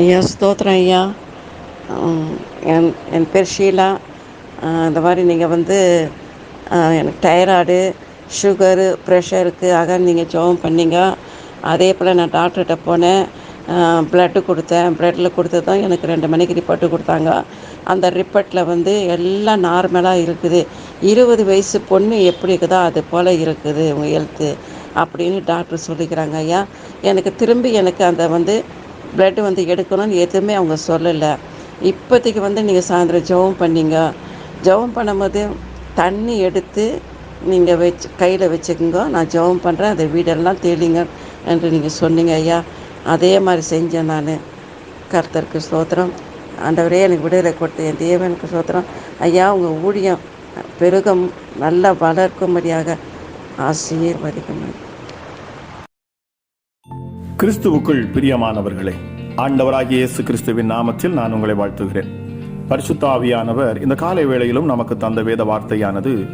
ஐயா ஸ்தோத்திரம் ஐயா என் என் பேர் ஷீலா இந்த மாதிரி நீங்கள் வந்து எனக்கு டைராய்டு சுகரு ப்ரெஷருக்கு ஆக நீங்கள் ஜெபம் பண்ணீங்க. அதே போல் நான் டாக்டர்கிட்ட போனேன். ப்ளட்டு கொடுத்தேன். ப்ளட்டில் கொடுத்ததும் எனக்கு ரெண்டு மணிக்கு ரிப்போர்ட்டு கொடுத்தாங்க. அந்த ரிப்போர்ட்டில் வந்து எல்லாம் நார்மலாக இருக்குது. இருபது வயசு பொண்ணு எப்படி இருக்குதோ அது போல் இருக்குது உங்கள் ஹெல்த்து அப்படின்னு டாக்டர் சொல்லிக்கிறாங்க ஐயா. எனக்கு திரும்பி எனக்கு அந்த வந்து பிளட்டு வந்து எடுக்கணும்னு எதுவுமே அவங்க சொல்லலை. இப்போதைக்கு வந்து நீங்கள் சாயந்தரம் ஜெபம் பண்ணிங்க. ஜெபம் பண்ணும்போது தண்ணி எடுத்து நீங்கள் வச்சு கையில் வச்சுக்கோங்க. நான் ஜெபம் பண்ணுறேன் அந்த வீடெல்லாம் தெளிங்க என்று நீங்கள் சொன்னீங்க ஐயா. அதே மாதிரி செஞ்சேன் நான். கர்த்தருக்கு ஸ்தோத்திரம். ஆண்டவரே எனக்கு விடுதலை கொடுத்த என் தேவனுக்கு ஸ்தோத்திரம். ஐயா உங்கள் ஊழியம் பெருகம் நல்லா வளர்க்கும்படியாக ஆசீர்வதிக்கும் கிறிஸ்துவுக்குள் பிரியமானவர்களே ஆண்டவராகிய இயேசு கிறிஸ்துவின் நாமத்தில் நான் உங்களை வாழ்த்துகிறேன். பரிசுத்தாவியானவர் இந்த காலை வேளையிலும் நமக்கு தந்த வேத வார்த்தையானது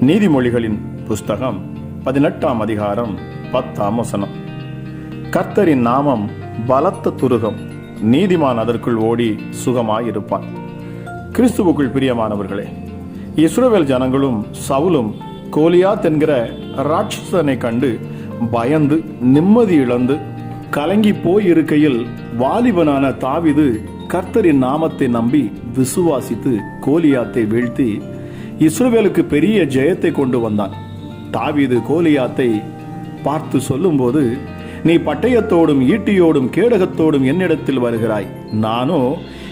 நீதிமொழிகளின் புஸ்தகம் பதினெட்டாம் அதிகாரம் பத்தாம் வசனம். கர்த்தரின் நாமம் பலத்த துருகம் நீதிமான் அதற்குள் ஓடி சுகமாயிருப்பான். கிறிஸ்துவுக்குள் பிரியமானவர்களே இஸ்ரோவேல் ஜனங்களும் சவுலும் கோலியாத் என்கிற ராட்சசனை கண்டு பயந்து நிம்மதி இழந்து கலங்கி போயிருக்கையில் வாலிபனான தாவிது கர்த்தரின் நாமத்தை நம்பி விசுவாசித்து கோலியாத்தை வீழ்த்தி இஸ்ரோவேலுக்கு பெரிய ஜெயத்தை கொண்டு வந்தான். தாவிது கோலியாத்தை பார்த்து சொல்லும்போது நீ பட்டயத்தோடும் ஈட்டியோடும் கேடகத்தோடும் என்னிடத்தில் வருகிறாய். நானோ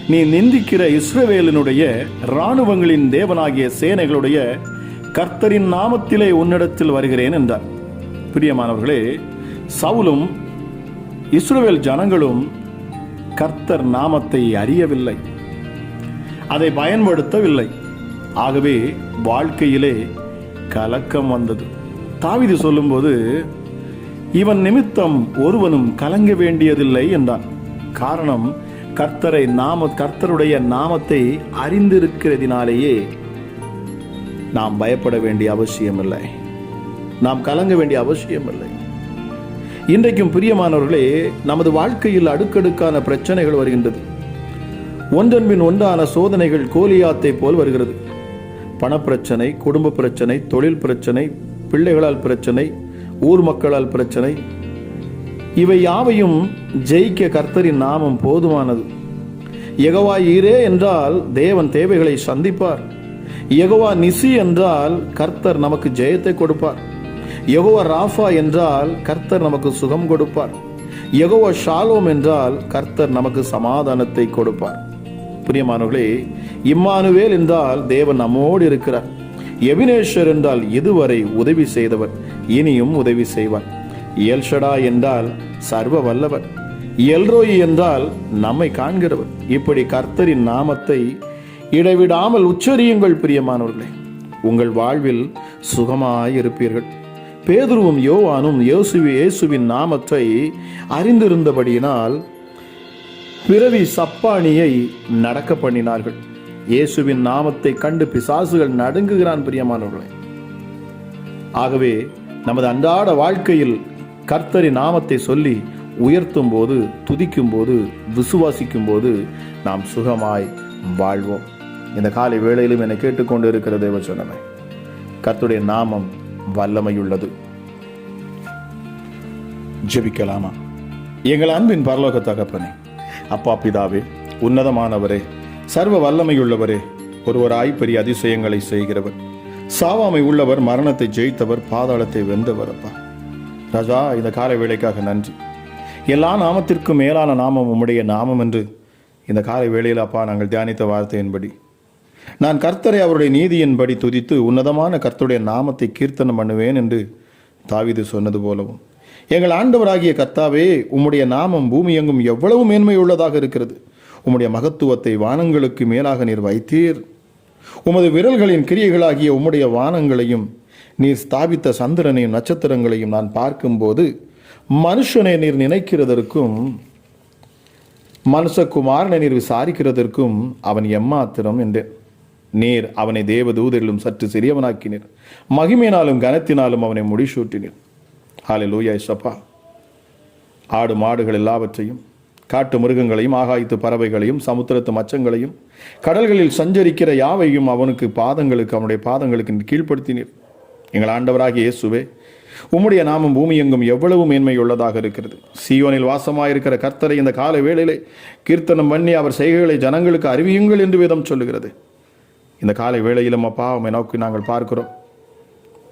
நீ நிந்திக்கிற இஸ்ரவேலினுடைய இராணுவங்களின் தேவனாகிய சேனைகளுடைய கர்த்தரின் நாமத்திலே உன்னிடத்தில் வருகிறேன் என்றார். பிரியமானவர்களே சவுலும் இஸ்ரவேல் ஜனங்களும் கர்த்தர் நாமத்தை அறியவில்லை. அதை பயன்படுத்தவில்லை. ஆகவே வாழ்க்கையிலே கலக்கம் வந்தது. தாவிது சொல்லும்போது இவன் நிமித்தம் ஒருவனும் கலங்க வேண்டியதில்லை என்றான். காரணம் கர்த்தரை நாம கர்த்தருடைய நாமத்தை அறிந்திருக்கிறதினாலேயே நாம் பயப்பட வேண்டிய அவசியமில்லை. நாம் கலங்க வேண்டிய அவசியமில்லை. இன்றைக்கும் பிரியமானவர்களே நமது வாழ்க்கையில் அடுக்கடுக்கான பிரச்சனைகள் வருகின்றது. ஒன்றன் பின் ஒன்றான சோதனைகள் கோலியாத்தை போல் வருகிறது. பணப்பிரச்சனை குடும்ப பிரச்சனை தொழில் பிரச்சனை பிள்ளைகளால் பிரச்சனை ஊர் மக்களால் பிரச்சனை. இவை யாவையும் ஜெயிக்க கர்த்தரின் நாமம் போதுமானது. எகவா ஈரே என்றால் தேவன் தேவைகளை சந்திப்பார். எகவா நிசி என்றால் கர்த்தர் நமக்கு ஜெயத்தை கொடுப்பார். யகோவ ராஃபா என்றால் கர்த்தர் நமக்கு சுகம் கொடுப்பார். யகோவா ஷாலோம் என்றால் கர்த்தர் நமக்கு சமாதானத்தை கொடுப்பார். பிரியமானவர்களே இம்மானுவேல் என்றால் தேவன் நம்மோடு இருக்கிறார். எபினேஸ்வர் என்றால் இதுவரை உதவி செய்தவர் இனியும் உதவி செய்வார். எல்ஷடா என்றால் சர்வ வல்லவர். எல்ரோயி என்றால் நம்மை காண்கிறவர். இப்படி கர்த்தரின் நாமத்தை இடைவிடாமல் உச்சரியுங்கள் பிரியமானவர்களே. உங்கள் வாழ்வில் சுகமாயிருப்பீர்கள். பேதுருவும் யோவானும் இயேசுவி இயேசுவின் நாமத்தை அறிந்திருந்தபடியினால் பிறவி சப்பானியை நடக்க பண்ணினார்கள். இயேசுவின் நாமத்தை கண்டு பிசாசுகள் நடுங்குகிறான் பிரியமானவர்களே. ஆகவே நமது அன்றாட வாழ்க்கையில் கர்த்தரின் நாமத்தை சொல்லி உயர்த்தும் போது துதிக்கும் போது விசுவாசிக்கும் போது நாம் சுகமாய் வாழ்வோம். இந்த காலை வேளையிலும் என்னை கேட்டுக்கொண்டு இருக்கிற தேவ கர்த்துடைய நாமம் வல்லமையுள்ளது. ஜெபிக்கலாமா? எங்கள் அன்பின் பரலோக தகப்பனே அப்பா பிதாவே உன்னதமானவரே சர்வ வல்லமையுள்ளவரே ஒருவராய் பெரிய அதிசயங்களை செய்கிறவர். சாவாமை உள்ளவர் மரணத்தை ஜெயித்தவர் பாதாளத்தை வென்றவர் அப்பா. ராஜா இந்த கால வேலைக்காக நன்றி. எல்லா நாமத்திற்கும் மேலான நாமம் உம்முடைய நாமம் என்று இந்த காலை வேளையில் அப்பா நாங்கள் தியானித்த வார்த்தையின்படி நான் கர்த்தரை அவருடைய நீதியின்படி துதித்து உன்னதமான கர்த்தருடைய நாமத்தை கீர்த்தனம் பண்ணுவேன் என்று தாவிது சொன்னது போலவும். எங்கள் ஆண்டவராகிய கர்த்தாவே உம்முடைய நாமம் பூமி எங்கும் எவ்வளவு மேன்மையுள்ளதாக இருக்கிறது. உம்முடைய மகத்துவத்தை வானங்களுக்கு மேலாக நீர் வைத்தீர். உமது விரல்களின் கிரியைகளாகிய உம்முடைய வானங்களையும் நீர் ஸ்தாபித்த சந்திரனையும் நட்சத்திரங்களையும் நான் பார்க்கும்போது மனுஷனை நீர் நினைக்கிறதற்கும் மனுஷகுமாரனை நீர் விசாரிக்கிறதற்கும் அவன் எம்மாத்திரம் என்றேன். நீர் அவனை தேவதூதரிலும் சற்று சிறியவனாக்கினீர். மகிமையினாலும் கனத்தினாலும் அவனை முடிசூட்டினீர். ஹாலே லூயா இசப்பா ஆடு மாடுகள் எல்லாவற்றையும் காட்டு மிருகங்களையும் ஆகாயத்து பறவைகளையும் சமுத்திரத்து மச்சங்களையும் கடல்களில் சஞ்சரிக்கிற யாவையும் அவனுக்கு பாதங்களுக்கு அவனுடைய பாதங்களுக்கு கீழ்ப்படுத்தினீர். எங்கள் ஆண்டவராகிய இயேசுவே உம்முடைய நாமம் பூமி எங்கும் எவ்வளவு மேன்மையுள்ளதாக இருக்கிறது. சீயோனில் வாசமாயிருக்கிற கர்த்தரை இந்த கால வேளையிலே கீர்த்தனம் பண்ணி அவர் செய்கைகளை ஜனங்களுக்கு அறிவியுங்கள் என்று வேதம் சொல்லுகிறது. இந்த காலை வேளையிலும் அப்பா உம்மை நோக்கி நாங்கள் பார்க்கிறோம்.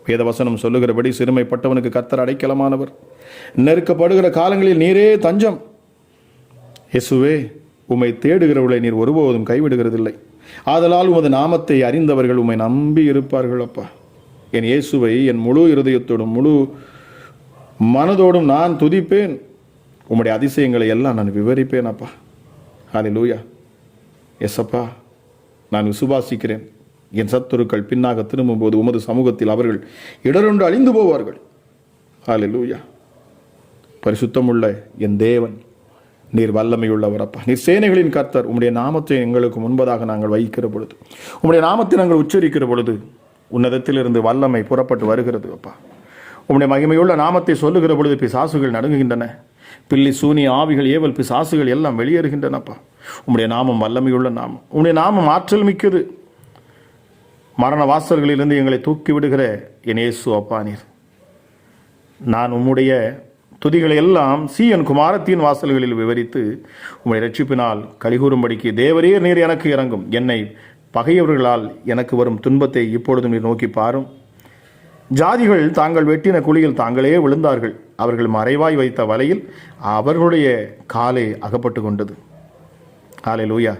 வேதவசனம் சொல்லுகிறபடி சிறுமைப்பட்டவனுக்கு கர்த்தர் அடைக்கலமானவர். நெருக்கப்படுகிற காலங்களில் நீரே தஞ்சம். இயேசுவே உம்மை தேடுகிறவர்களை நீர் ஒருபோதும் கைவிடுகிறதில்லை. ஆதலால் உமது நாமத்தை அறிந்தவர்கள் உம்மை நம்பி இருப்பார்கள் அப்பா. என் இயேசுவை என் முழு இருதயத்தோடும் முழு மனதோடும் நான் துதிப்பேன். உம்முடைய அதிசயங்களை எல்லாம் நான் விவரிப்பேன் அப்பா. அது லூயா எஸ் அப்பா. நான் விசுவாசிக்கிறேன். என் சத்துருக்கள் பின்னாக திரும்பும்போது உமது சமூகத்தில் அவர்கள் இடரொன்று அழிந்து போவார்கள். ஹாலே லூயா பரிசுத்தமுள்ள என் தேவன் நீர் வல்லமையுள்ளவர் அப்பா. நீர் சேனைகளின் கர்த்தர் உம்முடைய நாமத்தை எங்களுக்கு முன்பதாக நாங்கள் வைக்கிற பொழுது உம்முடைய நாமத்தை நாங்கள் உச்சரிக்கிற பொழுது உன்னதத்திலிருந்து வல்லமை புறப்பட்டு வருகிறது அப்பா. உம்முடைய மகிமையுள்ள நாமத்தை சொல்லுகிற பொழுது பிசாசுகள் நடுங்குகின்றன. பில்லி சூனி ஆவிகள் ஏவல் பிசாசுகள் எல்லாம் வெளியேறுகின்றனப்பா. உம்முடைய நாமம் வல்லமையுள்ள நாமம். உம்முடைய நாமம் ஆற்றல் மிக்கது. மரண வாசல்களிலிருந்து எங்களை தூக்கி விடுகிற என் இயேசு அப்பா நீர். நான் உம்முடைய துதிகளை எல்லாம் சி என் குமாரத்தின் வாசல்களில் விவரித்து உம்முடைய ரட்சிப்பினால் கலிகூறும்படிக்கு தேவரே நீர் எனக்கு இறங்கும். என்னை பகையவர்களால் எனக்கு வரும் துன்பத்தை இப்பொழுதும் நீர் நோக்கி பாரும். ஜாதிகள் தாங்கள் வெட்டின குழியில் தாங்களே விழுந்தார்கள். அவர்கள் மறைவாய் வைத்த வலையில் அவர்களுடைய காலை அகப்பட்டு கொண்டது. காலை லூயா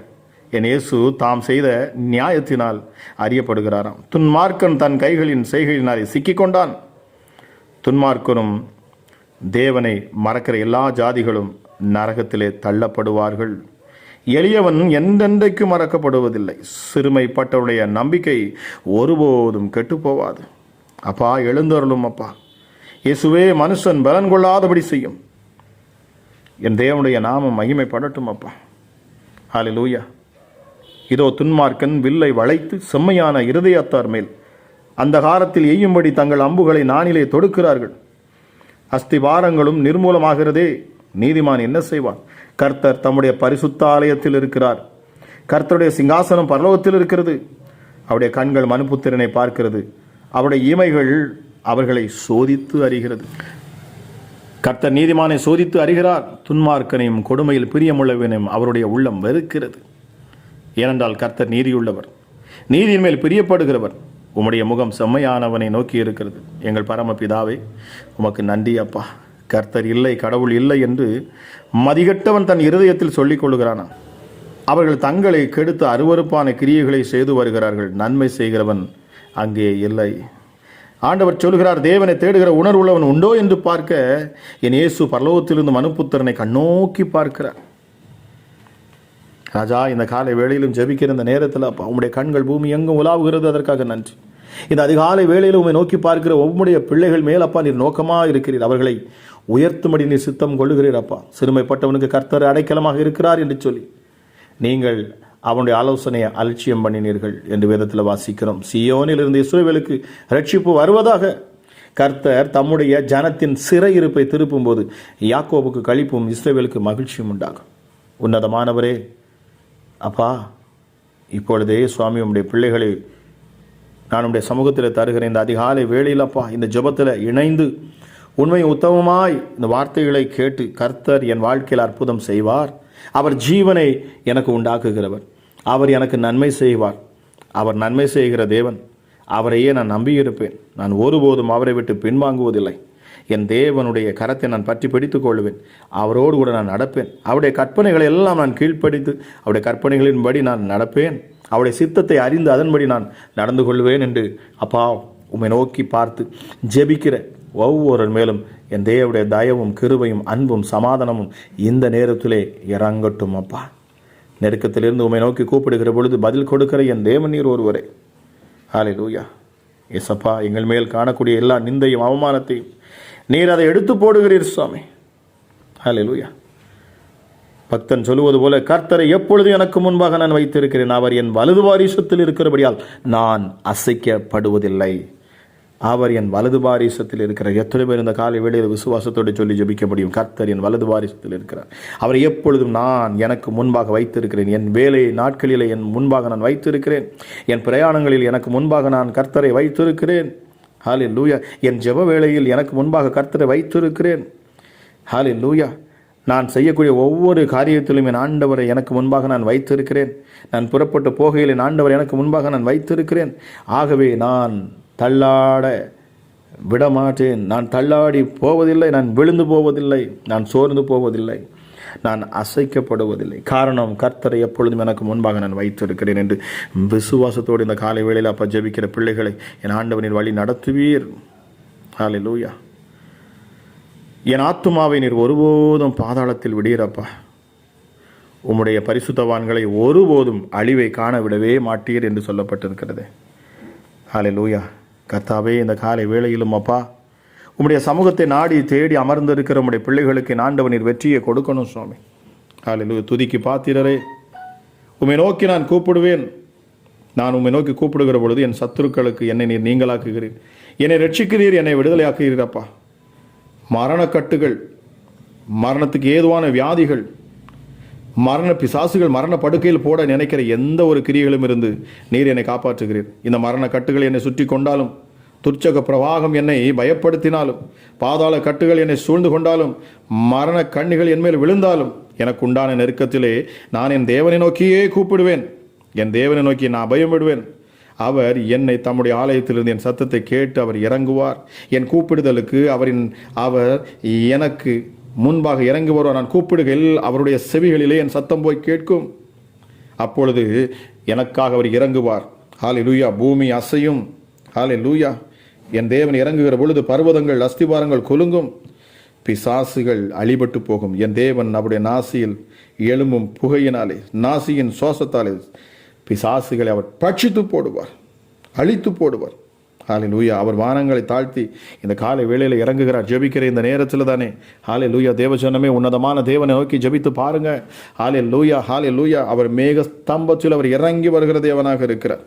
என் இயேசு தாம் செய்த நியாயத்தினால் அறியப்படுகிறாராம். துன்மார்க்கன் தன் கைகளின் செய்கையினாலே சிக்கிக்கொண்டான் துன்மார்க்கனும் தேவனை மறக்கிற எல்லா ஜாதிகளும் நரகத்திலே தள்ளப்படுவார்கள். எளியவன் எந்தெந்தைக்கு மறக்கப்படுவதில்லை. சிறுமைப்பட்டவருடைய நம்பிக்கை ஒருபோதும் கெட்டுப்போவாது அப்பா எழுந்தருளும் அப்பா. இயேசுவே மனுஷன் பலன் கொள்ளாதபடி செய்யும். என் தேவனுடைய நாமம் மகிமைப்படட்டும் அப்பா. ஹalleluya. இதோ துன்மார்க்கன் வில்லை வளைத்து செம்மையான இருதயத்தார் மேல். அந்த காரத்தில் எய்யும்படி தங்கள் அம்புகளை நானிலே தொடுக்கிறார்கள். அஸ்திவாரங்களும் நிர்மூலமாகிறதே. நீதிமான் என்ன செய்வான்? கர்த்தர் தம்முடைய பரிசுத்த ஆலயத்தில் இருக்கிறார். கர்த்தருடைய சிங்காசனம் பரலோகத்தில் இருக்கிறது. அவருடைய கண்கள் மனுப்புத்திறனை பார்க்கிறது. அவருடைய இமைகள் அவர்களை சோதித்து அறிகிறது. கர்த்தர் நீதிமானை சோதித்து அறிகிறார். துன்மார்க்கனையும் கொடுமையில் பிரியமுள்ளவனையும் அவருடைய உள்ளம் வெறுக்கிறது. ஏனென்றால் கர்த்தர் நீதியுள்ளவர். நீதியின் மேல் பிரியப்படுகிறவர். உம்முடைய முகம் செம்மையானவனை நோக்கி இருக்கிறது. எங்கள் பரமபிதாவே உமக்கு நன்றி அப்பா. கர்த்தர் இல்லை கடவுள் இல்லை என்று மதிகட்டவன் தன் இருதயத்தில் சொல்லிக் கொள்கிறானா. அவர்கள் தங்களை கெடுத்த அருவருப்பான கிரியைகளை செய்து வருகிறார்கள். நன்மை செய்கிறவன் அங்கே இல்லை. ஆண்டவர் சொல்கிறார் தேவனை தேடுகிற உணர்வுள்ளவன் உண்டோ என்று பார்க்க என் இயேசு பரலோகத்திலிருந்து மனுப்புத்திறனை கண்ணோக்கி பார்க்கிறார். ராஜா இந்த காலை வேளையிலும் ஜெபிக்கிற இந்த நேரத்தில் அப்பா உங்களுடைய கண்கள் பூமி எங்கும் உலாவுகிறது அதற்காக நன்றி. இந்த அதிகாலை வேளையில் உம்மை நோக்கி பார்க்கிற உம்முடைய பிள்ளைகள் மேல் அப்பா நீர் நோக்கமாக இருக்கிறீர். அவர்களை உயர்த்தும்படி நீர் சித்தம் கொள்ளுகிறீர் அப்பா. சிறுமைப்பட்டவனுக்கு கர்த்தர் அடைக்கலமாக இருக்கிறார் என்று சொல்லி நீங்கள் அவனுடைய ஆலோசனையை அலட்சியம் பண்ணினீர்கள் என்று வேதத்தில் வாசிக்கிறோம். சியோனில் இருந்து இஸ்ரேவேலுக்கு ரட்சிப்பு வருவதாக கர்த்தர் தம்முடைய ஜனத்தின் சிறையிருப்பை திருப்பும்போது யாக்கோபுக்கு கழிப்பும் இஸ்ரேவேலுக்கு மகிழ்ச்சியும் உண்டாகும். உன்னதமானவரே அப்பா இப்பொழுதே சுவாமி உம்முடைய பிள்ளைகளை நான் உடைய சமூகத்தில் தருகிற இந்த அதிகாலை வேளையில் அப்பா இந்த ஜெபத்தில் இணைந்து உண்மை உத்தமமாய் இந்த வார்த்தைகளை கேட்டு கர்த்தர் என் வாழ்க்கையில் அற்புதம் செய்வார். அவர் ஜீவனை எனக்கு உண்டாக்குகிறவர். அவர் எனக்கு நன்மை செய்வார். அவர் நன்மை செய்கிற தேவன் அவரையே நான் நம்பியிருப்பேன். நான் ஒருபோதும் அவரை விட்டு பின்வாங்குவதில்லை. என் தேவனுடைய கரத்தை நான் பற்றி பிடித்து கொள்வேன் அவரோடு கூட நான் நடப்பேன். அவருடைய கற்பனைகளை எல்லாம் நான் கீழ்ப்படித்து அவருடைய கற்பனைகளின்படி நான் நடப்பேன். அவருடைய சித்தத்தை அறிந்து அதன்படி நான் நடந்து கொள்வேன் என்று அப்பா உம்மை நோக்கி பார்த்து ஜெபிக்கிற ஒவ்வொரு மேலும் என் தேவனுடைய தயவும் கிருபையும் அன்பும் சமாதானமும் இந்த நேரத்திலே இறங்கட்டும் அப்பா. நெருக்கத்திலிருந்து உம்மை நோக்கி கூப்பிடுகிற பொழுது பதில் கொடுக்கிற என் தேவன் நீர் ஒருவரே. ஹாலே லூயா எசப்பா எங்கள் மேல் காணக்கூடிய எல்லா நிந்தையும் அவமானத்தையும் நீர் அதை எடுத்து போடுகிறீர் சுவாமி. ஹாலே லூயா பக்தன் சொல்லுவது போல கர்த்தரை எப்பொழுது எனக்கு முன்பாக நான் வைத்திருக்கிறேன்? அவர் என் வலது வாரிசத்தில் இருக்கிறபடியால் நான் அசைக்கப்படுவதில்லை. அவர் என் வலது பாரிசத்தில் இருக்கிறார். எத்தனை பேர் இந்த காலை வேளையில் விசுவாசத்தோடு சொல்லி ஜபிக்க முடியும் கர்த்தர் என் வலது பாரிசத்தில் இருக்கிறார். அவரை எப்பொழுதும் நான் எனக்கு முன்பாக வைத்திருக்கிறேன். என் வேலை நாட்களில் என் முன்பாக நான் வைத்திருக்கிறேன். என் பிரயாணங்களில் எனக்கு முன்பாக நான் கர்த்தரை வைத்திருக்கிறேன். ஹாலே லூயா என் ஜெப வேளையில் எனக்கு முன்பாக கர்த்தரை வைத்திருக்கிறேன். ஹாலே லூயா நான் செய்யக்கூடிய ஒவ்வொரு காரியத்திலும் என் ஆண்டவரை எனக்கு முன்பாக நான் வைத்திருக்கிறேன். நான் புறப்பட்டு போகையில் என் ஆண்டவர் எனக்கு முன்பாக நான் வைத்திருக்கிறேன். ஆகவே நான் தள்ளாட விடமாட்டேன். நான் தள்ளாடி போவதில்லை நான் விழுந்து போவதில்லை நான் சோர்ந்து போவதில்லை நான் அசைக்கப்படுவதில்லை. காரணம் கர்த்தரை எப்பொழுதும் எனக்கு முன்பாக நான் வைத்திருக்கிறேன் என்று விசுவாசத்தோடு இந்த காலை வேளையில் அப்பா ஜெபிக்கிற பிள்ளைகளை என் ஆண்டவனின் வழி நடத்துவீர். ஹாலே லூயா என் ஆத்துமாவை நீர் ஒருபோதும் பாதாளத்தில் விடுகிறப்பா உம்முடைய பரிசுத்தவான்களை ஒருபோதும் அழிவை காண விடவே மாட்டீர் என்று சொல்லப்பட்டிருக்கிறது. ஹாலே லூயா கர்த்தாவே இந்த காலை வேளையிலும் அப்பா உம்முடைய சமூகத்தை நாடி தேடி அமர்ந்திருக்கிற உம்முடைய பிள்ளைகளுக்கு நாண்டவனின் நீர் வெற்றியை கொடுக்கணும் சுவாமி. காலையில் துதிக்கு பாத்திரரே. உம்மை நோக்கி நான் கூப்பிடுவேன். நான் உம்மை நோக்கி கூப்பிடுகிற பொழுது என் சத்துருக்களுக்கு என்னை நீர் நீங்களாக்குகிறீர். என்னை ரட்சிக்கிறீர் என்னை விடுதலையாக்குகிறீரப்பா மரணக்கட்டுகள் மரணத்துக்கு ஏதுவான வியாதிகள் மரண பிசாசுகள் மரண படுக்கையில் போட நினைக்கிற எந்த ஒரு கிரியைகளும் இருந்து நீர் என்னை காப்பாற்றுகிறீர். இந்த மரண கட்டுகள் என்னை சுற்றி கொண்டாலும் துர்ச்சக பிரவாகம் என்னை பயப்படுத்தினாலும் பாதாள கட்டுகள் என்னை சூழ்ந்து கொண்டாலும் மரண கண்ணிகள் என் மேல் விழுந்தாலும் எனக்கு உண்டான நெருக்கத்திலே நான் என் தேவனை நோக்கியே கூப்பிடுவேன். என் தேவனை நோக்கி நான் பயமிடுவேன். அவர் என்னை தம்முடைய ஆலயத்திலிருந்து என் சத்தத்தை கேட்டு அவர் இறங்குவார். என் கூப்பிடுதலுக்கு அவரின் அவர் எனக்கு முன்பாக இறங்கி வருவார் நான் கூப்பிடுகையில் அவருடைய செவிகளிலே என் சத்தம் போய் கேட்கும். அப்பொழுது எனக்காக அவர் இறங்குவார். ஹாலே லூயா பூமி அசையும். ஹாலே லூயா என் தேவன் இறங்குகிற பொழுது பர்வதங்கள் அஸ்திவாரங்கள் குலுங்கும். பிசாசுகள் அழிபட்டு போகும். என் தேவன் அவருடைய நாசியில் எழும்பும் புகையினாலே நாசியின் சுவாசத்தாலே பிசாசுகளை அவர் பட்சித்து போடுவார் அழித்து போடுவார். ஹாலே லூயா அவர் வானங்களை தாழ்த்தி இந்த காலை வேளையில் இறங்குகிறார். ஜெபிக்கிற இந்த நேரத்தில் தானே. ஹாலே லூயா தேவஜனமே உன்னதமான தேவனை நோக்கி ஜெபித்து பாருங்க. ஹாலே லூயா ஹாலே லூயா அவர் மேக ஸ்தம்பத்தில் அவர் இறங்கி வருகிற தேவனாக இருக்கிறார்.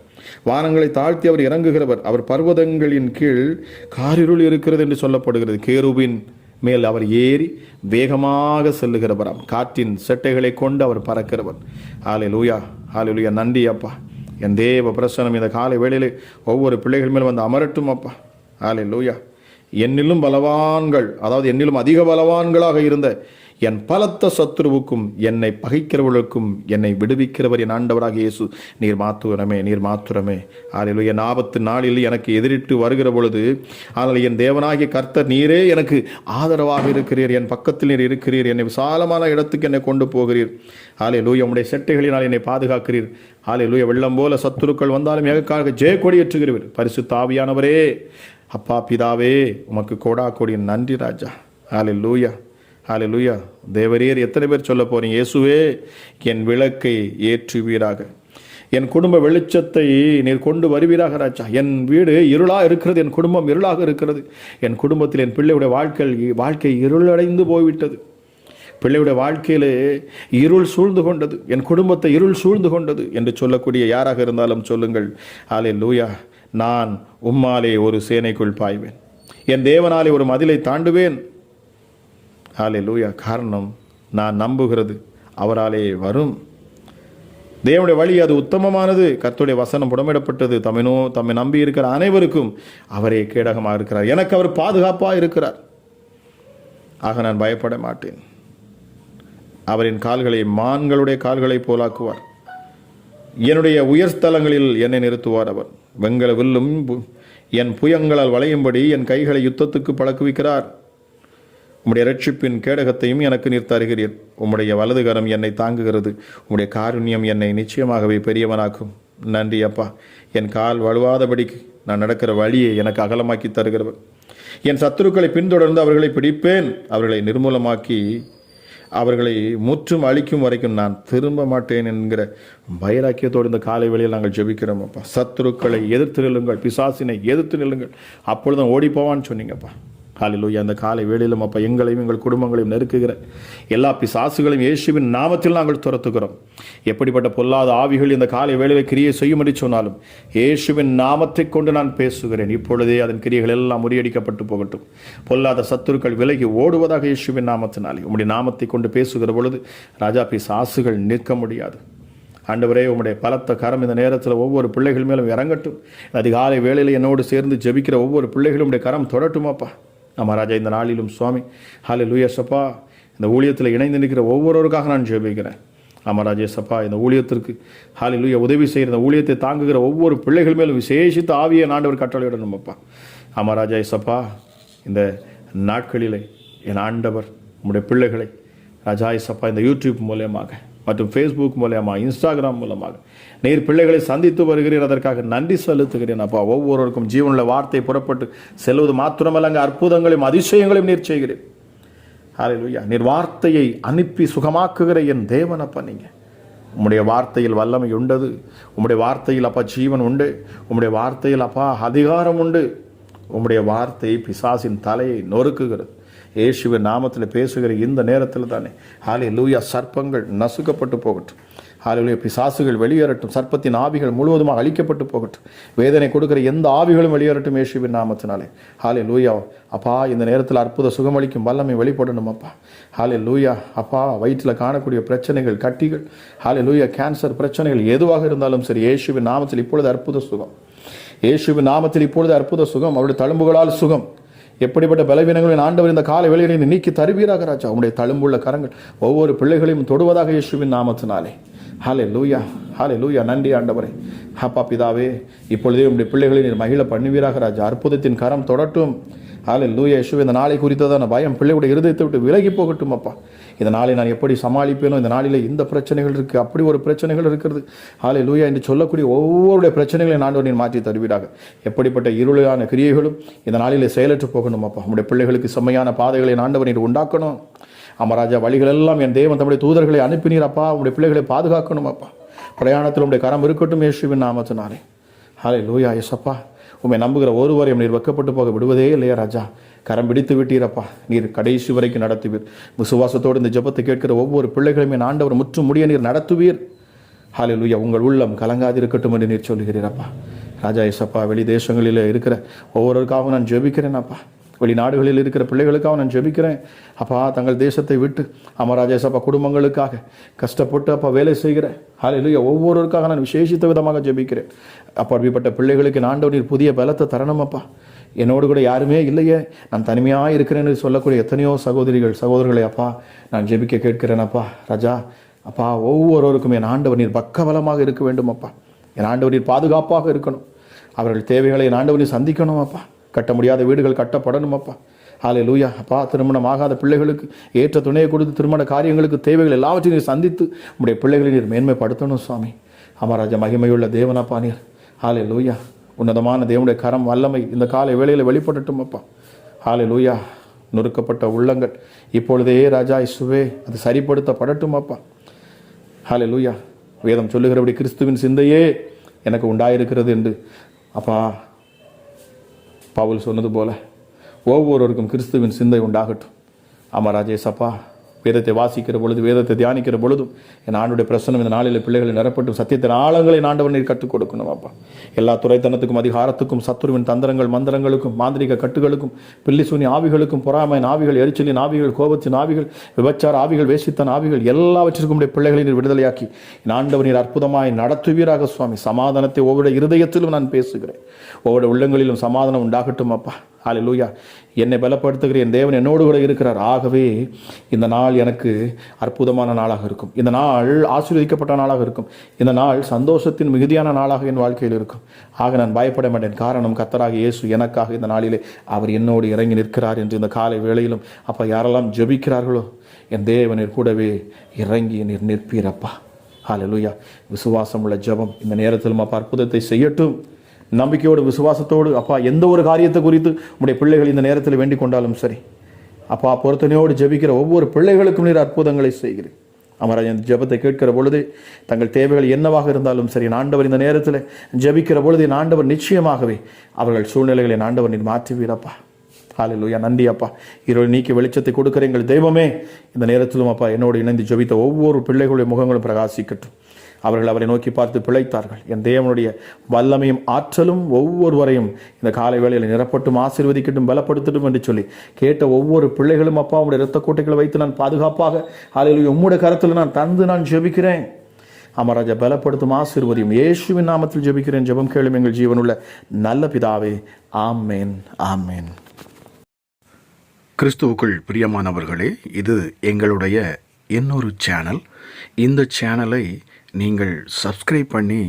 வானங்களை தாழ்த்தி அவர் இறங்குகிறவர். அவர் பர்வதங்களின் கீழ் காரிருள் இருக்கிறது என்று சொல்லப்படுகிறது. கேருவின் மேல் அவர் ஏறி வேகமாக செல்லுகிறவராம். காற்றின் செட்டைகளை கொண்டு அவர் பறக்கிறவர். ஹாலே லூயா ஹாலே லூயா நன்றி அப்பா என் தேவ பிரசனம் இந்த காலை வேளையில் ஒவ்வொரு பிள்ளைகள் மேலும் வந்து அமரட்டும் அப்பா. ஆலே லூயா என்னிலும் பலவான்கள் அதாவது என்னிலும் அதிக பலவான்களாக இருந்த என் பலத்த சத்துருவுக்கும் என்னை பகைக்கிறவர்களுக்கும் என்னை விடுவிக்கிறவர் என் ஆண்டவராக இயேசு. நீர் மாத்துரமே நீர் மாத்துரமே. ஆளில் என் ஆபத்து நாளில் எனக்கு எதிரிட்டு வருகிற பொழுது ஆனால் என் தேவனாகிய கர்த்தர் நீரே எனக்கு ஆதரவாக இருக்கிறீர். என் பக்கத்தில் நீர் இருக்கிறீர். என்னை விசாலமான இடத்துக்கு என்னை கொண்டு போகிறீர். ஆலே லூயா உம்முடைய செட்டைகளினால் என்னை பாதுகாக்கிறீர். ஆலே லூயா வெள்ளம் போல சத்துருக்கள் வந்தாலும் எதற்காக? ஜெய கொடியேற்றுகிறீர் பரிசு தாவியானவரே அப்பா பிதாவே உமக்கு கோடா கோடி நன்றி ராஜா. ஆலே லூயா ஹாலே லூயா தேவரீர் எத்தனை பேர் சொல்ல போறீங்க? இயேசுவே என் விளக்கை ஏற்றுவீராக. என் குடும்ப வெளிச்சத்தை நீர் கொண்டு வருவீராக ராஜா. என் வீடு இருளாக இருக்கிறது என் குடும்பம் இருளாக இருக்கிறது. என் குடும்பத்தில் என் பிள்ளையுடைய வாழ்க்கை வாழ்க்கை இருளடைந்து போய்விட்டது. பிள்ளையுடைய வாழ்க்கையிலே இருள் சூழ்ந்து கொண்டது. என் குடும்பத்தை இருள் சூழ்ந்து கொண்டது என்று சொல்லக்கூடிய யாராக இருந்தாலும் சொல்லுங்கள். ஆலே லூயா நான் உம்மாலே ஒரு சேனைக்குள் பாய்வேன். என் தேவனாலே ஒரு மதிலை தாண்டுவேன். ஹாலே லூயா காரணம் நான் நம்புகிறது அவராலே வரும். தேவனுடைய வழி அது உத்தமமானது. கத்துடைய வசனம் புடமிடப்பட்டது. தம்மினோ தம்மை நம்பி இருக்கிற அனைவருக்கும் அவரே கேடகமாக இருக்கிறார். எனக்கு அவர் பாதுகாப்பாக இருக்கிறார். ஆக நான் பயப்பட மாட்டேன். அவரின் கால்களை மான்களுடைய கால்களை போலாக்குவார். என்னுடைய உயர் ஸ்தலங்களில் என்னை நிறுத்துவார் அவர். வெங்கல வில்லும் பு- என் புயங்களால் வளையும்படி என் கைகளை யுத்தத்துக்கு பழக்குவிக்கிறார். உம்முடைய ரட்சிப்பின் கேடகத்தையும் எனக்கு நீர் தருகிறீர். உம்முடைய வலதுகரம் என்னை தாங்குகிறது. உம்முடைய காருண்யம் என்னை நிச்சயமாகவே பெரியவனாக்கும். நன்றி அப்பா. என் கால் வலுவாதபடிக்கு நான் நடக்கிற வழியை எனக்கு அகலமாக்கி தருகிறவர். என் சத்துருக்களை பின்தொடர்ந்து அவர்களை பிடிப்பேன். அவர்களை நிர்மூலமாக்கி அவர்களை முற்றும் அழிக்கும் வரைக்கும் நான் திரும்ப மாட்டேன் என்கிற வைராக்கியத்தோடு இந்த காலை வேளையில் நாங்கள் ஜெபிக்கிறோம் அப்பா. சத்துருக்களை எதிர்த்து நில்லுங்கள். பிசாசினை எதிர்த்து நில்லுங்கள். அப்பொழுதும் ஓடிப்போவான்னு சொன்னீங்கப்பா. ஹalleluya. அந்த காலை வேளையிலும் அப்பா எங்களையும் எங்கள் குடும்பங்களையும் நெருக்குகிற எல்லா பிசாசுகளையும் இயேசுவின் நாமத்தில் நாங்கள் துரத்துகிறோம். எப்படிப்பட்ட பொல்லாத ஆவிகள் இந்த காலை வேலையில் கிரியை செய்யும்படி சொன்னாலும் இயேசுவின் நாமத்தை கொண்டு நான் பேசுகிறேன். இப்பொழுதே அதன் கிரியைகள் எல்லாம் முறியடிக்கப்பட்டு போகட்டும். பொல்லாத சத்துருக்கள் விலகி ஓடுவதாக இயேசுவின் நாமத்தினாலே. உம்முடைய நாமத்தை கொண்டு பேசுகிற பொழுது ராஜா பிசாசுகள் நிற்க முடியாது. ஆண்டவரே உம்முடைய பலத்த கரம் இந்த நேரத்தில் ஒவ்வொரு பிள்ளைகள் மேலும் இறங்கட்டும். அதிகாலை வேளையில் என்னோடு சேர்ந்து ஜெபிக்கிற ஒவ்வொரு பிள்ளைகளும் உடைய கரம் தொடட்டுமாப்பா. நம்ம இந்த நாளிலும் சுவாமி. ஹாலே லூயசப்பா இந்த ஊழியத்தில் இணைந்து நிற்கிற ஒவ்வொருவருக்காக நான் ஜெபிக்கிறேன். அமராஜேசப்பா இந்த ஊழியத்திற்கு. ஹாலி லூய உதவி செய்கிற இந்த ஊழியத்தை தாங்குகிற ஒவ்வொரு பிள்ளைகள் மேலும் விசேஷித்து ஆவியை ஆண்டவர் கட்டளையிடணும் அப்பா. அமராஜா எசப்பா இந்த நாட்களிலே என் ஆண்டவர் உங்களுடைய பிள்ளைகளை ராஜா எசப்பா இந்த யூடியூப் மூலியமாக மற்றும் ஃபேஸ்புக் மூலயமா இன்ஸ்டாகிராம் மூலமாக. நீர் பிள்ளைகளை சந்தித்து வருகிறீர். அதற்காக நன்றி செலுத்துகிறேன் அப்பா. ஒவ்வொருவருக்கும் ஜீவனில் வார்த்தை புறப்பட்டு செல்வது மாத்திரமல்ல. அங்கே அற்புதங்களையும் அதிசயங்களையும் நீர் செய்கிறேன் ஹalleluya நீர் வார்த்தையை அனுப்பி சுகமாக்குகிற என் தேவன் அப்பா நீங்கள் உம்முடைய வார்த்தையில் வல்லமை உண்டது. உம்முடைய வார்த்தையில் அப்பா ஜீவன் உண்டு. உம்முடைய வார்த்தையில் அப்பா அதிகாரம் உண்டு. உம்முடைய வார்த்தை பிசாசின் தலையை நொறுக்குகிறது. இயேசுவின் நாமத்தில் பேசுகிற இந்த நேரத்தில் தானே ஹாலே லூயா சர்ப்பங்கள் நசுக்கப்பட்டு போகட்டும். ஹாலே பிசாசுகள் வெளியேறட்டும். சர்ப்பத்தின் ஆவிகள் முழுவதுமாக அழிக்கப்பட்டு போகட்டும். வேதனை கொடுக்கிற எந்த ஆவிகளும் வெளியேறட்டும் இயேசுவின் நாமத்தினாலே. ஹாலே லூயா அப்பா இந்த நேரத்தில் அற்புத சுகமளிக்கும் வல்லமை வெளிப்படணும் அப்பா. ஹாலே லூயா அப்பா வயிற்றில் காணக்கூடிய பிரச்சனைகள் கட்டிகள். ஹாலே லூயா கேன்சர் பிரச்சனைகள் எதுவாக இருந்தாலும் சரி இயேசுவின் நாமத்தில் இப்பொழுது அற்புத சுகம். இயேசுவின் நாமத்தில் இப்பொழுது அற்புத சுகம். அவருடைய தழும்புகளால் சுகம். எப்படிப்பட்ட பலவீனங்களின் ஆண்டவர் இந்த கால வேலைகளை நீக்கி தருவீராக ராஜா. உங்களுடைய தழும்புள்ள கரங்கள் ஒவ்வொரு பிள்ளைகளையும் தொடுவதாக இயேசுவின் நாமத்தினாலே. ஹாலே லூயா ஹாலே லூயா நன்றி ஆண்டவரே. ஹப்பா பிதாவே இப்பொழுதே உங்களுடைய பிள்ளைகளை நீர் மகிழ பண்ணுவீராக ராஜா. அற்புதத்தின் கரம் தொடட்டும். ஹாலே லூயா இயேசு இந்த நாளை குறித்ததான பயம் பிள்ளையுடைய இருதயத்தை விட்டு விலகி போகட்டும் அப்பா. இந்த நாளை நான் எப்படி சமாளிப்பேனோ இந்த நாளில் இந்த பிரச்சனைகள் இருக்குது அப்படி ஒரு பிரச்சனைகள் இருக்கிறது. ஹாலே லூயா என்று சொல்லக்கூடிய ஒவ்வொருடைய பிரச்சனைகளையும் ஆண்டவர் நீர் மாற்றி தருவீராக. எப்படிப்பட்ட இருளான கிரியைகளும் இந்த நாளில் செயலற்று போகணும் அப்பா. நம்முடைய பிள்ளைகளுக்கு செம்மையான பாதைகளை ஆண்டவர் நீர் உண்டாக்கணும். அமராஜா வழிகள் எல்லாம் என் தெய்வம் தம்முடைய தூதர்களை அனுப்பினீர் அப்பா. உங்களுடைய பிள்ளைகளை பாதுகாக்கணும் அப்பா. பிரயாணத்தில் உங்களுடைய கரம் இருக்கட்டும் இயேசுவின் நாமத்தினாலே. ஹாலே லூயா எஸ்அப்பா உண்மை நம்புகிற ஒருவரையும் நீர் வெக்கப்பட்டு போக விடுவதே இல்லையா ராஜா? கரம் பிடித்து விட்டீரப்பா. நீர் கடைசி வரைக்கும் நடத்துவீர். விசுவாசத்தோடு இந்த ஜெபத்தை கேட்கிற ஒவ்வொரு பிள்ளைகளையுமே ஆண்டவர் முற்றும் முடிய நீர் நடத்துவீர். ஹாலில் உங்கள் உள்ளம் கலங்காதிருக்கட்டும் என்று நீர் சொல்லுகிறீரப்பா. ராஜா இசப்பா வெளி தேசங்களில் இருக்கிற ஒவ்வொருவருக்காகவும் நான் ஜெபிக்கிறேன் அப்பா வெளிநாடுகளில் இருக்கிற பிள்ளைகளுக்காக நான் ஜெபிக்கிறேன். அப்பா தங்கள் தேசத்தை விட்டு அமராஜேஸ் அப்பா குடும்பங்களுக்காக கஷ்டப்பட்டு அப்பா வேலை செய்கிறேன் ஹalleluya. ஒவ்வொருவருக்காக நான் விசேஷித்த விதமாக ஜெபிக்கிறேன். அப்பா அப்படிப்பட்ட பிள்ளைகளுக்கு ஆண்டவர் புதிய பலத்தை தரணும் அப்பா. என்னோடு கூட யாருமே இல்லையே. நான் தனிமையாக இருக்கிறேன்னு சொல்லக்கூடிய எத்தனையோ சகோதரிகள் சகோதரர்களை அப்பா நான் ஜெபிக்க கேட்கிறேன் அப்பா. ராஜா அப்பா ஒவ்வொருவருக்கும் என் ஆண்டவர் நீர் பக்கபலமாக இருக்க வேண்டும் அப்பா. என் ஆண்டவர் நீர் பாதுகாப்பாக இருக்கணும். அவர்கள் தேவைகளை என் ஆண்டவர் நீர் சந்திக்கணும் அப்பா. கட்ட முடியாத வீடுகள் கட்டப்படணும் அப்பா. ஆலை லூயா அப்பா திருமணம் ஆகாத பிள்ளைகளுக்கு ஏற்ற துணையை கொடுத்து திருமண காரியங்களுக்கு தேவைகள் எல்லாவற்றையும் நீர் சந்தித்து உடைய பிள்ளைகளை நீர் மேன்மைப்படுத்தணும் சுவாமி. அமராஜா மகிமையுள்ள தேவனப்பா நீர். ஹாலே லூயா உன்னதமான தேவனுடைய கரம் வல்லமை இந்த காலை வேளையில் வெளிப்படட்டும் அப்பா. ஹாலே லூயா நொறுக்கப்பட்ட உள்ளங்கள். இப்பொழுதே ராஜா இசுவே அது சரிப்படுத்தப்படட்டும் அப்பா. ஹாலே லூயா வேதம் சொல்லுகிறபடி கிறிஸ்துவின் சிந்தையே எனக்கு உண்டாயிருக்கிறது என்று அப்பா பவுல் சொன்னது போல ஒவ்வொருவருக்கும் கிறிஸ்துவின் சிந்தை உண்டாகட்டும். ஆமாம் ராஜேசப்பா வேதத்தை வாசிக்கிற பொழுது வேதத்தை தியானிக்கிற பொழுதும் என் ஆண்டுடைய பிரசனம் இந்த நாளில் பிள்ளைகளை நிரப்பட்டும். சத்தியத்தின் ஆழங்களை ஆண்டவன் நீர் கற்றுக் கொடுக்கணும் அப்பா. எல்லா துறைத்தனத்துக்கும் அதிகாரத்துக்கும் சத்துருவின் தந்திரங்கள் மந்திரங்களுக்கும் மாந்திரிக கட்டுகளுக்கும் பில்லிசூனி ஆவிகளுக்கும் பொறாமையின் ஆவிகள் எரிச்சலின் ஆவிகள் கோபத்தின் ஆவிகள் விபச்சார ஆவிகள் வேசித்தன் ஆவிகள் எல்லாவற்றிற்கும் உடைய பிள்ளைகளை நீர் விடுதலையாக்கி என் ஆண்டவர் நீர் அற்புதமாய் நடத்துவீராக சுவாமி. சமாதானத்தை ஒவ்வொரு இருதயத்திலும் நான் பேசுகிறேன். ஒவ்வொரு உள்ளங்களிலும் சமாதானம் உண்டாகட்டும் அப்பா. லூயா என்னை பலப்படுத்துகிற என் தேவன் என்னோடு கூட இருக்கிறார். ஆகவே இந்த நாள் எனக்கு அற்புதமான நாளாக இருக்கும். இந்த நாள் ஆசீர்வதிக்கப்பட்ட நாளாக இருக்கும். இந்த நாள் சந்தோஷத்தின் மிகுதியான நாளாக என் வாழ்க்கையில் இருக்கும். ஆக நான் பயப்பட மாட்டேன். காரணம் கத்தராக இயேசு எனக்காக இந்த நாளிலே அவர் என்னோடு இறங்கி நிற்கிறார் என்று இந்த காலை வேளையிலும் அப்பா யாரெல்லாம் ஜெபிக்கிறார்களோ என் தேவனின் கூடவே இறங்கி நிற் நிற்பீரப்பா ஹalleluya விசுவாசம் உள்ள ஜெபம். இந்த நேரத்திலும் அப்பா அற்புதத்தை செய்யட்டும். நம்பிக்கையோடு விசுவாசத்தோடு அப்பா எந்த ஒரு காரியத்தை குறித்து உடைய பிள்ளைகள் இந்த நேரத்தில் வேண்டிக் கொண்டாலும் சரி அப்பா பொருத்தனையோடு ஜெபிக்கிற ஒவ்வொரு பிள்ளைகளுக்கும் நீர் அற்புதங்களை செய்கிறேன் அமராஜ் இந்த ஜெபத்தை கேட்கிற பொழுது தங்கள் தேவைகள் என்னவாக இருந்தாலும் சரி ஆண்டவர் இந்த நேரத்தில் ஜெபிக்கிற பொழுது என் ஆண்டவர் நிச்சயமாகவே அவர்கள் சூழ்நிலைகளை ஆண்டவர் நீர் மாற்றுவீரப்பா. ஹalleluya நன்றி அப்பா. இருள் நீக்கி வெளிச்சத்தை கொடுக்குற எங்கள் தெய்வமே இந்த நேரத்திலும் அப்பா என்னோடு இணைந்து ஜெபித்த ஒவ்வொரு பிள்ளைகளுடைய முகங்களும் பிரகாசிக்கட்டும். அவர்கள் அவரை நோக்கி பார்த்து பிழைத்தார்கள். என் தேவனுடைய வல்லமையும் ஆற்றலும் ஒவ்வொருவரையும் இந்த காலை வேளையில் நிரப்பட்டும் ஆசீர்வதிக்கட்டும் பலப்படுத்தட்டும் என்று சொல்லி கேட்ட ஒவ்வொரு பிள்ளைகளும் அப்பா உடைய இரத்த கோட்டைகளை வைத்து நான் பாதுகாப்பாக அதில் உம்முடைய கரத்தில் நான் தந்து நான் ஜெபிக்கிறேன். அமராஜா பலப்படுத்தும் ஆசீர்வதியும் இயேசுவின் நாமத்தில் ஜெபிக்கிறேன். ஜெபம் கேளும் எங்கள் ஜீவனுள்ள நல்ல பிதாவே ஆமேன் ஆமேன். கிறிஸ்துவுக்குள் பிரியமானவர்களே இது எங்களுடைய இன்னொரு சேனல். இந்த சேனலை நீங்கள் சப்ஸ்கிரைப் பண்ணி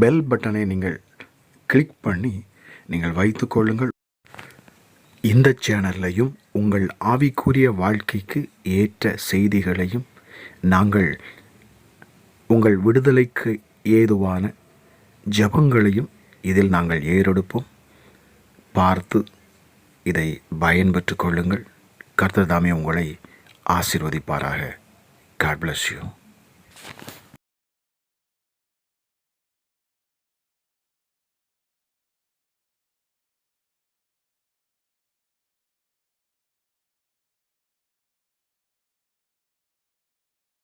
பெல் பட்டனை நீங்கள் கிளிக் பண்ணி நீங்கள் வைத்துக்கொள்ளுங்கள் இந்த சேனல்லையும் உங்கள் ஆவிக்குரிய வாழ்க்கைக்கு ஏற்ற செய்திகளையும் நாங்கள் உங்கள் விடுதலைக்கு ஏதுவான ஜெபங்களையும் இதில் நாங்கள் ஏறெடுப்போம். பார்த்து இதை பயன்பெற்றுக் கொள்ளுங்கள். கர்த்தர் தாமே உங்களை ஆசீர்வதிப்பாராக. God bless you